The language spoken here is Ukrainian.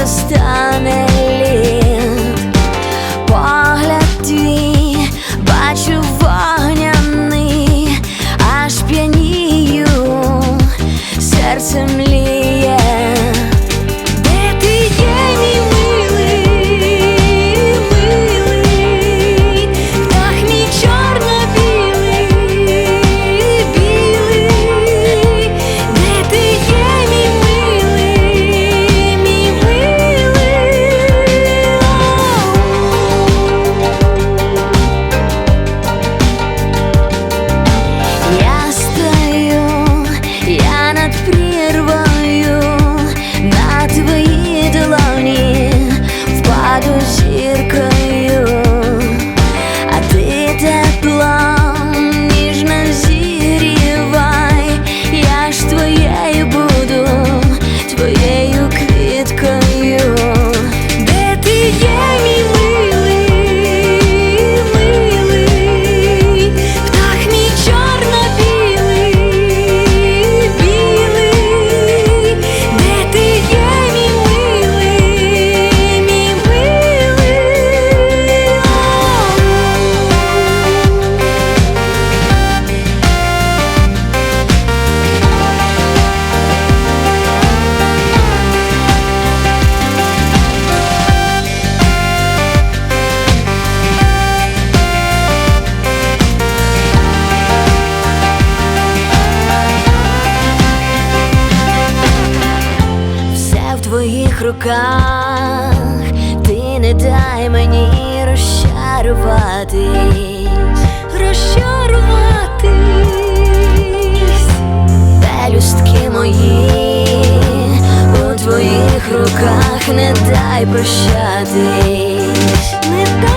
розтане. руках, ти не дай мені розчаруватись, розчаруватись, пелюстки мої у твоїх руках не дай прощатись, не дай.